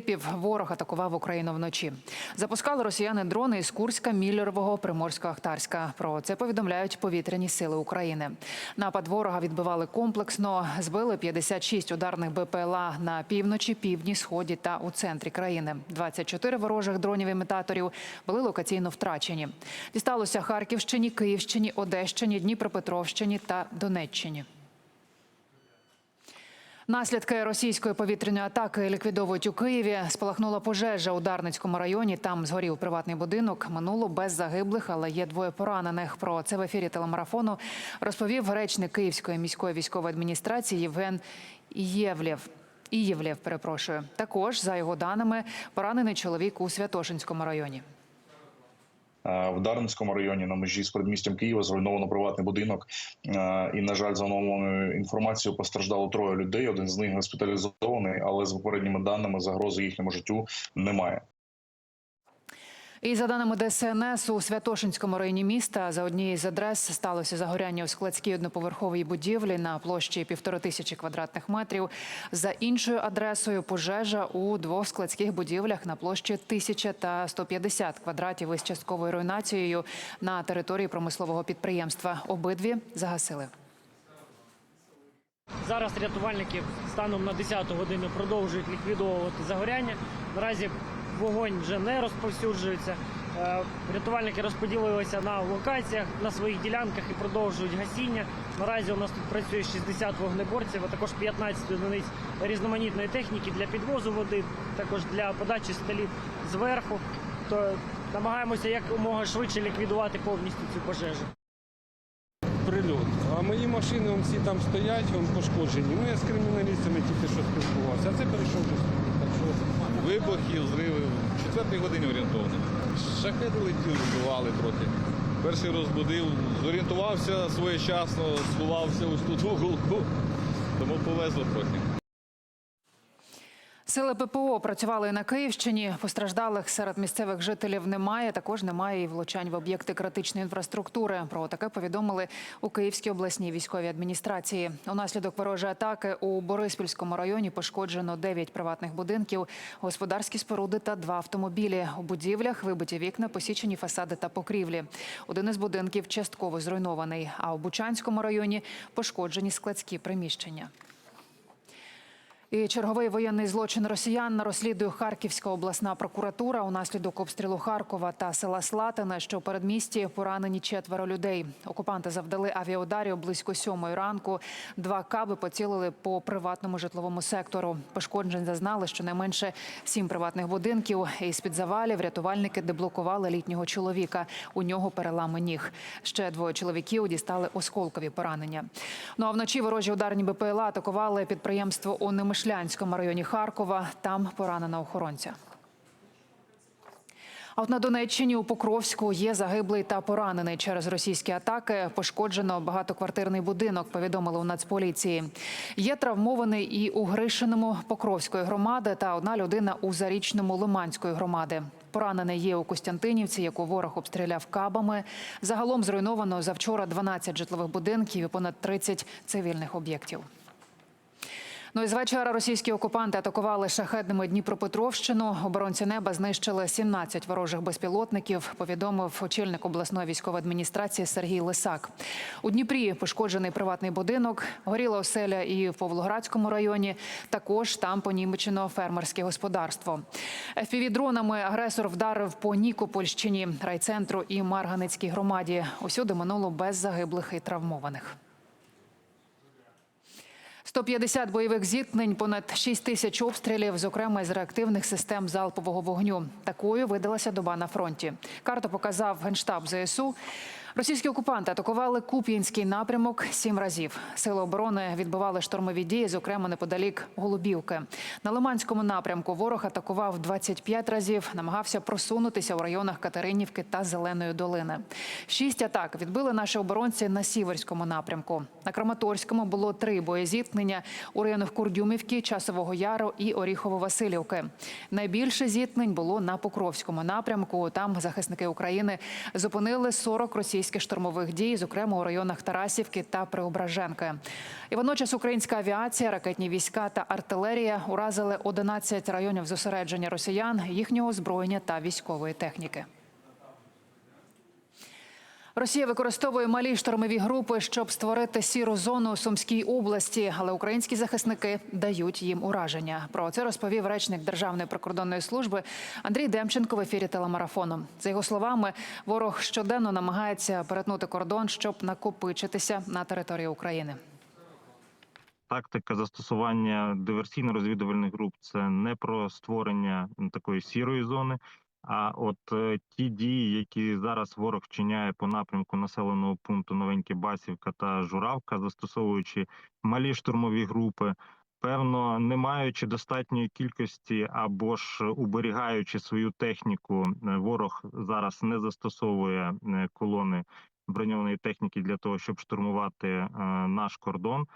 Пів ворог атакував Україну вночі. Запускали росіяни дрони із Курська, Міллерового, Приморсько-Ахтарська. Про це повідомляють повітряні сили України. Напад ворога відбивали комплексно. Збили 56 ударних БПЛА на півночі, півдні, сході та у центрі країни. 24 ворожих дронів імітаторів були локаційно втрачені. Дісталося Харківщині, Київщині, Одещині, Дніпропетровщині та Донеччині. Наслідки російської повітряної атаки ліквідовують у Києві. Спалахнула пожежа у Дарницькому районі. Там згорів приватний будинок. Минуло без загиблих, але є двоє поранених. Про це в ефірі телемарафону розповів речник Київської міської військової адміністрації Євген Євлєв. Ієвлєв, перепрошую. Також за його даними поранений чоловік у Святошинському районі. Е, В Дарницькому районі на межі з передмістям Києва зруйновано приватний будинок. Е, І, на жаль, за оновленою інформацією постраждало троє людей. Один з них госпіталізований, але з попередніми даними загрози їхньому життю немає. І за даними ДСНС, у Святошинському районі міста за однією з адрес сталося загоряння у складській одноповерховій будівлі на площі півтори тисячі квадратних метрів. За іншою адресою пожежа у двох складських будівлях на площі 1000 та 150 квадратів із частковою руйнацією на території промислового підприємства. Обидві загасили. Зараз рятувальники станом на 10 годину продовжують ліквідовувати загоряння. Наразі вогонь вже не розповсюджується. Е, Рятувальники розподілилися на локаціях на своїх ділянках і продовжують гасіння. Наразі у нас тут працює 60 вогнеборців, а також 15 одиниць різноманітної техніки для підвозу води, також для подачі столів зверху. То намагаємося якомога швидше ліквідувати повністю цю пожежу. прильот. А мої машини всі там стоять, вон пошкоджені. Ну я з криміналістами тільки що спілкувався. А це перейшов до Вибухи, зриви в четвертій годині орієнтовно. Шахеди летіли, збивали трохи. Перший розбудив, зорієнтувався своєчасно, сховався ось тут в уголку, тому повезло трохи. Сили ППО працювали на Київщині. Постраждалих серед місцевих жителів немає. Також немає і влучань в об'єкти критичної інфраструктури. Про таке повідомили у Київській обласній військовій адміністрації. Унаслідок ворожої атаки у Бориспільському районі пошкоджено 9 приватних будинків, господарські споруди та два автомобілі. У будівлях вибиті вікна, посічені фасади та покрівлі. Один із будинків частково зруйнований. А у Бучанському районі пошкоджені складські приміщення. І черговий воєнний злочин росіян розслідує Харківська обласна прокуратура. Унаслідок обстрілу Харкова та села Слатине, що у передмісті поранені четверо людей. Окупанти завдали авіаударів близько сьомої ранку. Два каби поцілили по приватному житловому сектору. Пошкоджень зазнали щонайменше сім приватних будинків. Із під завалів рятувальники деблокували літнього чоловіка. У нього перелами ніг. Ще двоє чоловіків дістали осколкові поранення. Ну а вночі ворожі ударні БПЛА атакували підприємство у Немишлянському районі Харкова. Там поранена охоронця. А от на Донеччині у Покровську є загиблий та поранений через російські атаки. Пошкоджено багатоквартирний будинок. Повідомили у Нацполіції. Є травмований і у Гришиному Покровської громади та одна людина у Зарічному Лиманської громади. Поранений є у Костянтинівці, яку ворог обстріляв кабами. Загалом зруйновано завчора 12 житлових будинків і понад 30 цивільних об'єктів. Ну і з вечора російські окупанти атакували шахедними Дніпропетровщину. Оборонці неба знищили 17 ворожих безпілотників. Повідомив очільник обласної військової адміністрації Сергій Лисак. У Дніпрі пошкоджений приватний будинок, горіла оселя і в Павлоградському районі. Також там понімечено фермерське господарство. ФПВ-дронами агресор вдарив по Нікопольщині, райцентру і Марганецькій громаді. Усюди минуло без загиблих і травмованих. 150 бойових зіткнень, понад 6 тисяч обстрілів, зокрема із реактивних систем залпового вогню. Такою видалася доба на фронті. Карту показав генштаб ЗСУ. Російські окупанти атакували Куп'янський напрямок сім разів. Сили оборони відбивали штурмові дії, зокрема неподалік Голубівки. На Лиманському напрямку ворог атакував 25 разів, намагався просунутися у районах Катеринівки та Зеленої долини. Шість атак відбили наші оборонці на Сіверському напрямку. На Краматорському було три боєзіткнення у районах Курдюмівки, Часового Яру і Оріхово-Василівки. Найбільше зіткнень було на Покровському напрямку. Там захисники України зупинили 40 російських штурмових дій, зокрема у районах Тарасівки та Преображенки. І водночас українська авіація, ракетні війська та артилерія уразили 11 районів зосередження росіян, їхнього озброєння та військової техніки. Росія використовує малі штурмові групи, щоб створити сіру зону у Сумській області, але українські захисники дають їм ураження. Про це розповів речник Державної прикордонної служби Андрій Демченко в ефірі телемарафону. За його словами, ворог щоденно намагається перетнути кордон, щоб накопичитися на території України. тактика застосування диверсійно-розвідувальних груп це не про створення такої сірої зони. А от е, ті дії, які зараз ворог вчиняє по напрямку населеного пункту Новеньке Басівка та Журавка, застосовуючи малі штурмові групи, певно, не маючи достатньої кількості або ж уберігаючи свою техніку, е, ворог зараз не застосовує е, колони броньованої техніки для того, щоб штурмувати наш кордон.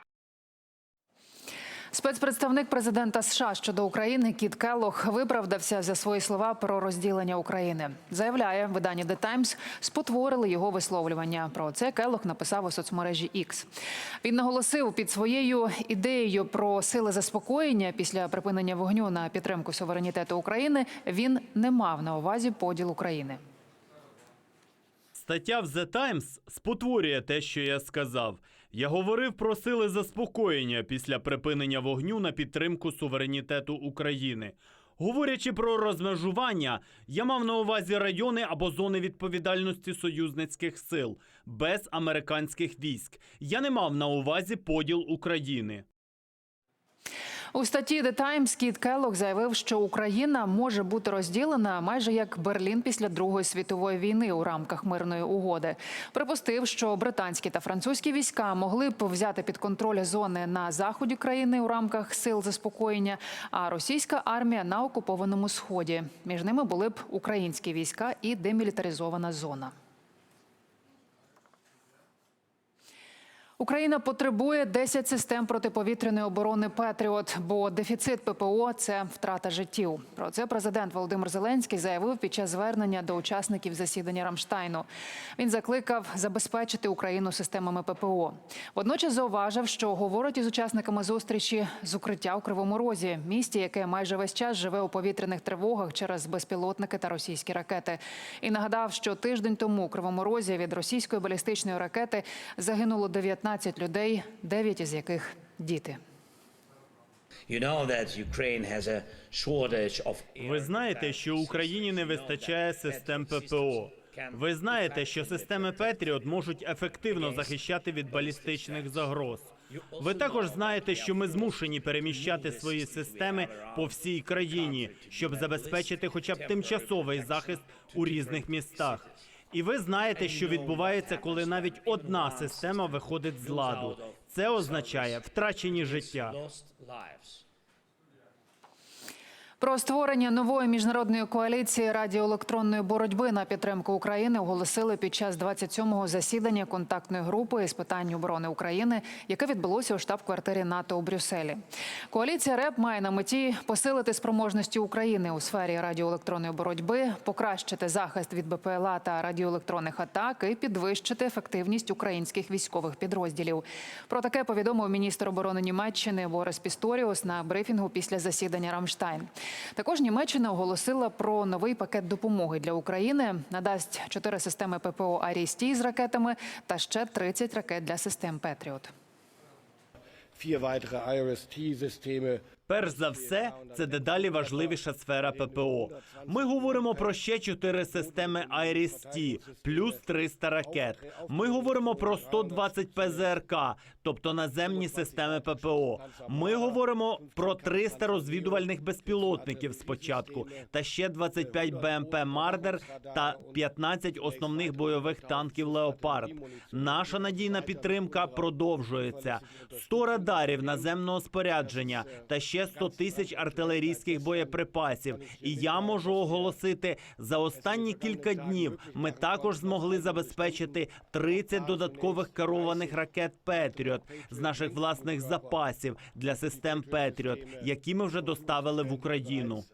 Спецпредставник президента США щодо України Кіт Келлох виправдався за свої слова про розділення України. Заявляє, видання The Times спотворили його висловлювання. Про це Келлох написав у соцмережі X. Він наголосив під своєю ідеєю про сили заспокоєння після припинення вогню на підтримку суверенітету України. Він не мав на увазі поділ України. Стаття в The Times спотворює те, що я сказав. Я говорив про сили заспокоєння після припинення вогню на підтримку суверенітету України. Говорячи про розмежування, я мав на увазі райони або зони відповідальності союзницьких сил без американських військ. Я не мав на увазі поділ України. У статті The Times Кіт Келлог заявив, що Україна може бути розділена майже як Берлін після Другої світової війни у рамках мирної угоди. Припустив, що британські та французькі війська могли б взяти під контроль зони на заході країни у рамках сил заспокоєння, а російська армія на окупованому сході. Між ними були б українські війська і демілітаризована зона. Україна потребує 10 систем протиповітряної оборони Петріот, бо дефіцит ППО це втрата життів. Про це президент Володимир Зеленський заявив під час звернення до учасників засідання Рамштайну. Він закликав забезпечити Україну системами ППО. Водночас зауважив, що говорить із учасниками зустрічі з укриття у Кривому Розі, місті, яке майже весь час живе у повітряних тривогах через безпілотники та російські ракети. І нагадав, що тиждень тому у Кривому Розі від російської балістичної ракети загинуло 19 людей, 9 із яких діти. You know that Ukraine has a shortage of Ви знаєте, що Україні не вистачає систем ППО. Ви знаєте, що системи Петріот можуть ефективно захищати від балістичних загроз. Ви також знаєте, що ми змушені переміщати свої системи по всій країні, щоб забезпечити хоча б тимчасовий захист у різних містах. І ви знаєте, що відбувається, коли навіть одна система виходить з ладу. Це означає втрачені життя. Про створення нової міжнародної коаліції радіоелектронної боротьби на підтримку України оголосили під час 27-го засідання контактної групи з питань оборони України, яке відбулося у штаб-квартирі НАТО у Брюсселі. Коаліція РЕП має на меті посилити спроможності України у сфері радіоелектронної боротьби, покращити захист від БПЛА та радіоелектронних атак і підвищити ефективність українських військових підрозділів. Про таке повідомив міністр оборони Німеччини Борис Пісторіус на брифінгу після засідання Рамштайн. Також Німеччина оголосила про новий пакет допомоги для України. Надасть чотири системи ППО «Арісті» з ракетами та ще 30 ракет для систем Петріот. Перш за все, це дедалі важливіша сфера ППО. Ми говоримо про ще чотири системи IRIS-T, плюс 300 ракет. Ми говоримо про 120 ПЗРК, тобто наземні системи ППО. Ми говоримо про 300 розвідувальних безпілотників спочатку, та ще 25 БМП Мардер та 15 основних бойових танків Леопард. Наша надійна підтримка продовжується. 100 радарів наземного спорядження та ще 100 тисяч артилерійських боєприпасів. І я можу оголосити, за останні кілька днів ми також змогли забезпечити 30 додаткових керованих ракет Петріот з наших власних запасів для систем Петріот, які ми вже доставили в Україну.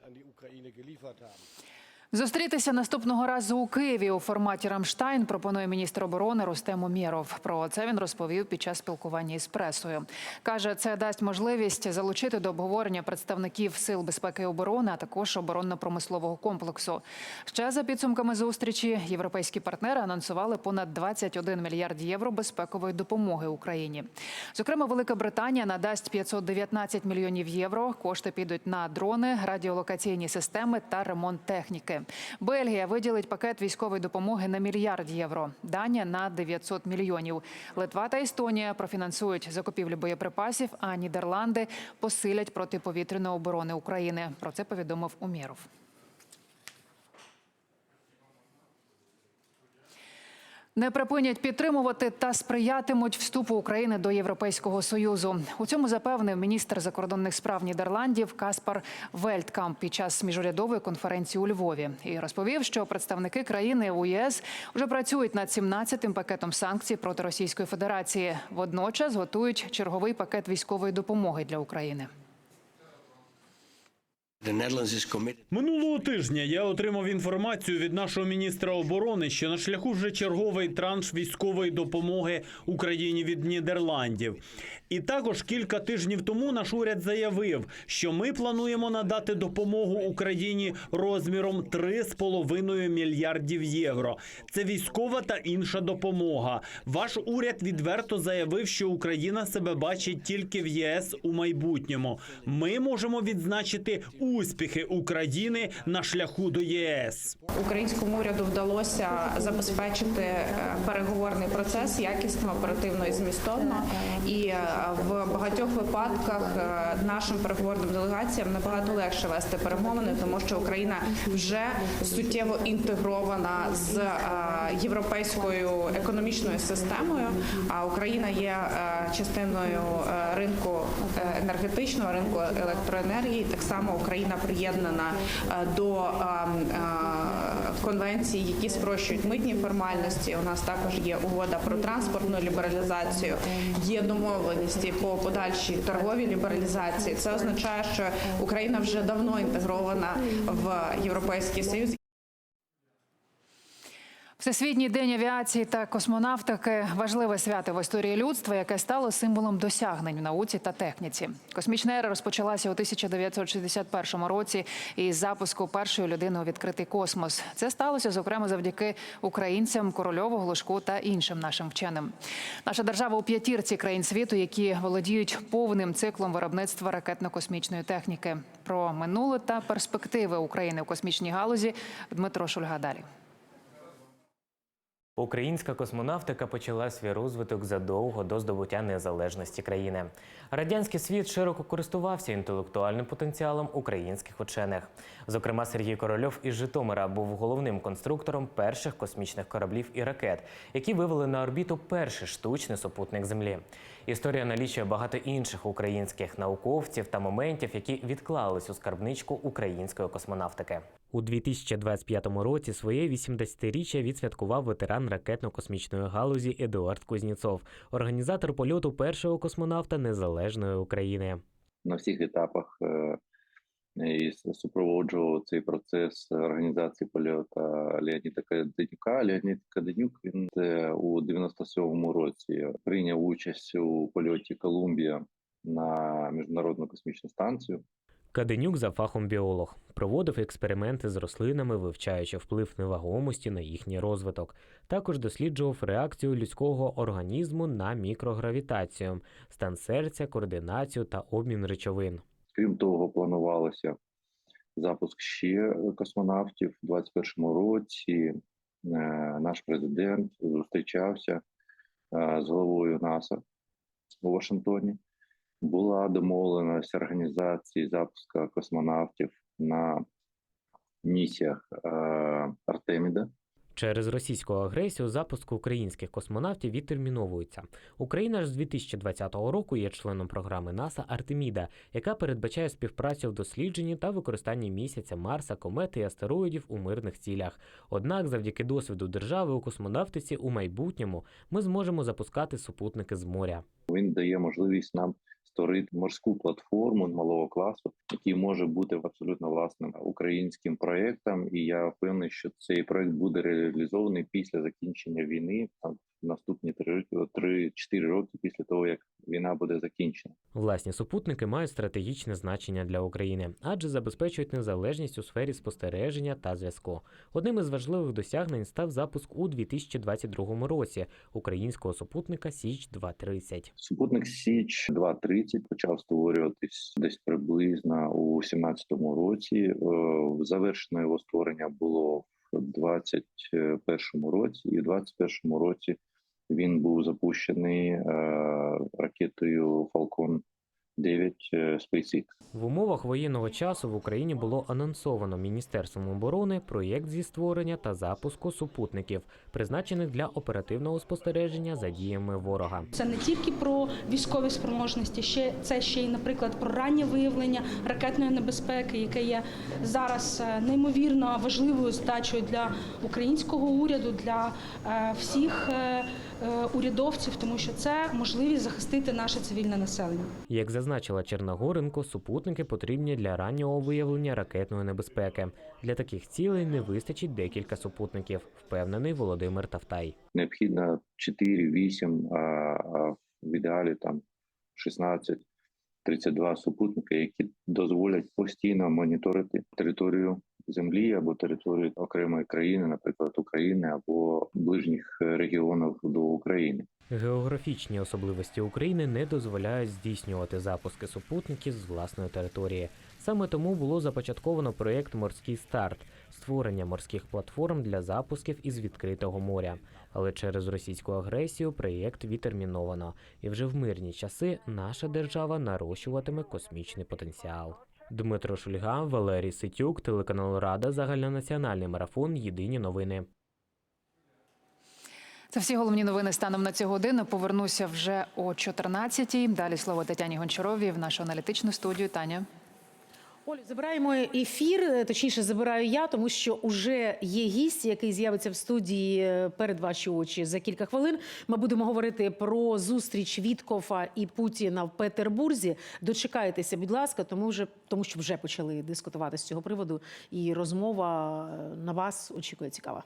Зустрітися наступного разу у Києві у форматі Рамштайн пропонує міністр оборони Рустем Умєров. Про це він розповів під час спілкування із пресою. Каже, це дасть можливість залучити до обговорення представників сил безпеки і оборони, а також оборонно-промислового комплексу. Ще за підсумками зустрічі європейські партнери анонсували понад 21 мільярд євро безпекової допомоги Україні. Зокрема, Велика Британія надасть 519 мільйонів євро. Кошти підуть на дрони, радіолокаційні системи та ремонт техніки. Бельгія виділить пакет військової допомоги на мільярд євро. Данія на 900 мільйонів. Литва та Естонія профінансують закупівлю боєприпасів. А Нідерланди посилять протиповітряну оборони України. Про це повідомив Умєров. Не припинять підтримувати та сприятимуть вступу України до Європейського союзу. У цьому запевнив міністр закордонних справ Нідерландів Каспар Вельткамп під час міжурядової конференції у Львові і розповів, що представники країни у ЄС вже працюють над 17-тим пакетом санкцій проти Російської Федерації. Водночас готують черговий пакет військової допомоги для України. Минулого тижня я отримав інформацію від нашого міністра оборони, що на шляху вже черговий транш військової допомоги Україні від Нідерландів. І також кілька тижнів тому наш уряд заявив, що ми плануємо надати допомогу Україні розміром 3,5 мільярдів євро. Це військова та інша допомога. Ваш уряд відверто заявив, що Україна себе бачить тільки в ЄС у майбутньому. Ми можемо відзначити успіхи України на шляху до єС. Українському уряду вдалося забезпечити е, переговорний процес якісно, оперативно і змістовно. І е, в багатьох випадках е, нашим переговорним делегаціям набагато легше вести перемовини, тому що Україна вже суттєво інтегрована з е, європейською економічною системою. А Україна є е, частиною ринку енергетичного ринку електроенергії. Так само Україна приєднана до е, які спрощують митні формальності. У нас також є угода про транспортну лібералізацію, є домовленості по подальшій торговій лібералізації. Це означає, що Україна вже давно інтегрована в Європейський Союз. Всесвітній день авіації та космонавтики важливе свято в історії людства, яке стало символом досягнень в науці та техніці. Космічна ера розпочалася у 1961 році із запуску першої людини у відкритий космос. Це сталося зокрема завдяки українцям, корольову, глушку та іншим нашим вченим. Наша держава у п'ятірці країн світу, які володіють повним циклом виробництва ракетно-космічної техніки. Про минуле та перспективи України у космічній галузі Дмитро Шульга далі. Українська космонавтика почала свій розвиток задовго до здобуття незалежності країни. Радянський світ широко користувався інтелектуальним потенціалом українських учених. Зокрема, Сергій Корольов із Житомира був головним конструктором перших космічних кораблів і ракет, які вивели на орбіту перший штучний супутник Землі. Історія налічує багато інших українських науковців та моментів, які відклались у скарбничку української космонавтики. У 2025 році своє 80-річчя відсвяткував ветеран ракетно-космічної галузі Едуард Кузніцов, організатор польоту першого космонавта незалежної України. на всіх етапах е, і супроводжував цей процес організації польоту Леоніда Каденюка. Леонід Каденюк він е, у 97-му році прийняв участь у польоті Колумбія на міжнародну космічну станцію. Каденюк за фахом біолог проводив експерименти з рослинами, вивчаючи вплив невагомості на їхній розвиток. Також досліджував реакцію людського організму на мікрогравітацію, стан серця, координацію та обмін речовин. Крім того, планувалося запуск ще космонавтів у 2021 році. Е, Наш президент зустрічався е, з головою НАСА у Вашингтоні. Була домовленість організації запуску космонавтів на місіях е, Артеміда. Через російську агресію запуск українських космонавтів відтерміновується. Україна ж з 2020 року є членом програми НАСА Артеміда, яка передбачає співпрацю в дослідженні та використанні місяця, Марса, комети і астероїдів у мирних цілях. Однак, завдяки досвіду держави у космонавтиці у майбутньому ми зможемо запускати супутники з моря. Він дає можливість нам створити морську платформу малого класу, який може бути абсолютно власним українським проектом. І я впевнений, що цей проект буде реалізований після закінчення війни, там наступні три три-чотири роки після того, як війна буде закінчена. Власні супутники мають стратегічне значення для України, адже забезпечують незалежність у сфері спостереження та зв'язку. Одним із важливих досягнень став запуск у 2022 році українського супутника Січ 230 Супутник Січ 230 почав створюватись десь приблизно у 2017 році. Е, Завершено його створення було в 2021 році, і в 2021 році він був запущений е, ракетою Falcon 9 е, SpaceX. В умовах воєнного часу в Україні було анонсовано Міністерством оборони проєкт зі створення та запуску супутників, призначених для оперативного спостереження за діями ворога. Це не тільки про військові спроможності, ще це ще й, наприклад, про раннє виявлення ракетної небезпеки, яке є зараз е, неймовірно важливою здачею для українського уряду, для е, всіх урядовців, тому що це можливість захистити наше цивільне населення. Як зазначила Черногоренко, супутники потрібні для раннього виявлення ракетної небезпеки. Для таких цілей не вистачить декілька супутників, впевнений Володимир Тавтай. Необхідно 4-8, а, а в ідеалі там 16 32 супутники, які дозволять постійно моніторити територію землі або територію окремої країни, наприклад, України або ближніх регіонів до України. Географічні особливості України не дозволяють здійснювати запуски супутників з власної території. Саме тому було започатковано проєкт Морський старт створення морських платформ для запусків із відкритого моря. Але через російську агресію проєкт відтерміновано, і вже в мирні часи наша держава нарощуватиме космічний потенціал. Дмитро Шульга, Валерій Ситюк, телеканал Рада, загальнонаціональний марафон. Єдині новини. Це всі головні новини станом на цю годину. Повернуся вже о 14-й. Далі слово Тетяні Гончаровій в нашу аналітичну студію. Таня. Олю, забираємо ефір, точніше забираю я, тому що уже є гість, який з'явиться в студії е, перед ваші очі за кілька хвилин. Ми будемо говорити про зустріч Віткофа і Путіна в Петербурзі. Дочекайтеся, будь ласка, тому вже тому, що вже почали дискутувати з цього приводу, і розмова е, на вас очікує цікава.